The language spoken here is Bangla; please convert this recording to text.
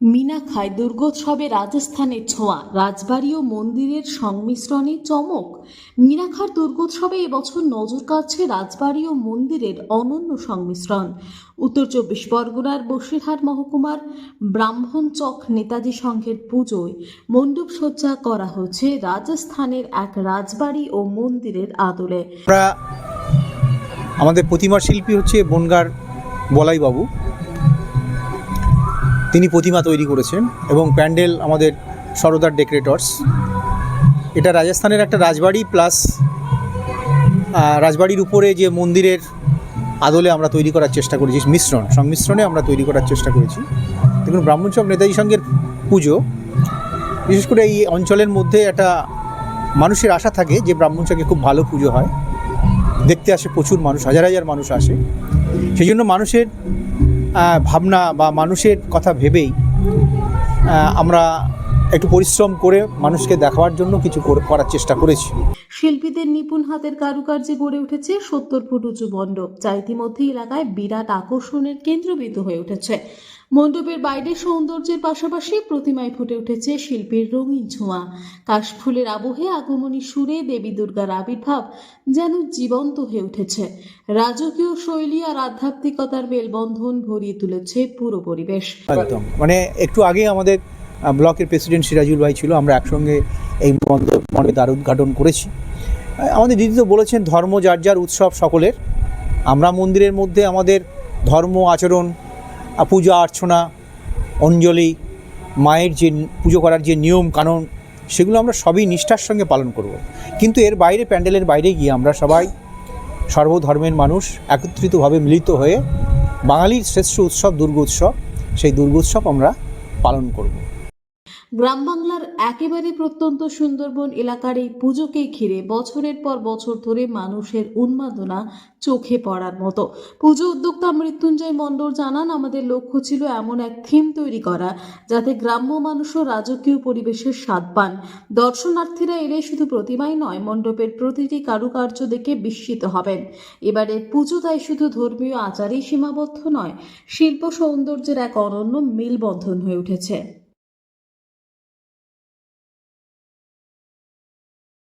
মিনাখায় দুর্গোৎসবে রাজস্থানের ছোঁয়া, রাজবাড়ি ও মন্দিরের সংমিশ্রণে চমক। মিনাখার দুর্গোৎসবে এবছর নজর কাড়ছে রাজবাড়ি ও মন্দিরের অনন্য সংমিশ্রণ। উত্তর চব্বিশ পরগনার বসিরহাট মহকুমার ব্রাহ্মণচক নেতাজি সংঘের পুজোয় মণ্ডপ সজ্জা করা হচ্ছে রাজস্থানের এক রাজবাড়ি ও মন্দিরের আদলে। আমাদের প্রতিমা শিল্পী হচ্ছে বনগার বলাইবাবু। তিনি প্রতিমা তৈরি করেছেন এবং প্যান্ডেল আমাদের সরদার ডেকরেটর্স। এটা রাজস্থানের একটা রাজবাড়ি প্লাস রাজবাড়ির উপরে যে মন্দিরের আদলে আমরা তৈরি করার চেষ্টা করেছি, মিশ্রণ, সংমিশ্রণে আমরা তৈরি করার চেষ্টা করেছি। দেখুন ব্রাহ্মণচক নেতাজি সঙ্গের পুজো। বিশেষ করে এই অঞ্চলের মধ্যে একটা মানুষের আশা থাকে যে ব্রাহ্মণচকে খুব ভালো পুজো হয়। দেখতে আসে প্রচুর মানুষ, হাজার হাজার মানুষ আসে। সেই জন্য মানুষের ভাবনা বা মানুষের কথা ভেবেই আমরা একটু পরিশ্রম করে মানুষকে দেখাবার জন্য কিছু করার চেষ্টা করেছি। শিল্পীদের নিপুণ হাতের কারুকার্যে গড়ে উঠেছে সত্তর ফুট উঁচু মণ্ডপ যা ইতিমধ্যে এলাকায় বিরাট আকর্ষণের কেন্দ্রবিন্দু হয়ে উঠেছে। মণ্ডপের বাইরে সৌন্দর্যের পাশাপাশি প্রতিমায় ফুটে উঠেছে শিল্পীর রঙিন ছোঁয়া। কাশফুলের আবহে আগমনী সুরে দেবী দুর্গার আবির্ভাব যেন জীবন্ত হয়ে উঠেছে। রাজকীয় শৈলী আর আধ্যাত্মিকতার মেলবন্ধন ভরিয়ে তুলেছে পুরো পরিবেশ। একদম। মানে একটু আগে আমাদের ব্লকের প্রেসিডেন্ট সিরাজুল ভাই ছিল, আমরা একসঙ্গে এই মণ্ডপে দ্বার উদ্ঘাটন করেছি। আমাদের দিদি তো বলেছেন, ধর্ম যার যার উৎসব সকলের। আমরা মন্দিরের মধ্যে আমাদের ধর্ম আচরণ পূজা অর্চনা, অঞ্জলি, মায়ের যে পুজো করার যে নিয়ম, কানুন, সেগুলো আমরা সবই নিষ্ঠার সঙ্গে পালন করব। কিন্তু এর বাইরে, প্যান্ডেলের বাইরে গিয়ে আমরা সবাই সর্বধর্মের মানুষ, একত্রিতভাবে মিলিত হয়ে বাঙালির শ্রেষ্ঠ উৎসব দুর্গোৎসব, সেই দুর্গোৎসব আমরা পালন করব। গ্রাম বাংলার একেবারে প্রত্যন্ত সুন্দরবন এলাকার এই পুজোকে ঘিরে বছরের পর বছর ধরে মানুষের উন্মাদনা চোখে পড়ার মতো। পুজো উদ্যোক্তা মৃত্যুঞ্জয় মণ্ডল জানান, আমাদের লক্ষ্য ছিল এমন এক থিম তৈরি করা, যাতে গ্রাম্য মানুষও রাজকীয় পরিবেশের স্বাদ পান। দর্শনার্থীরা এলে শুধু প্রতিমাই নয়, মণ্ডপের প্রতিটি কারুকার্য দেখে বিস্মিত হবেন। এবারের পুজো তাই শুধু ধর্মীয় আচারেই সীমাবদ্ধ নয়, শিল্প সৌন্দর্যের এক অনন্য মেলবন্ধন হয়ে উঠেছে।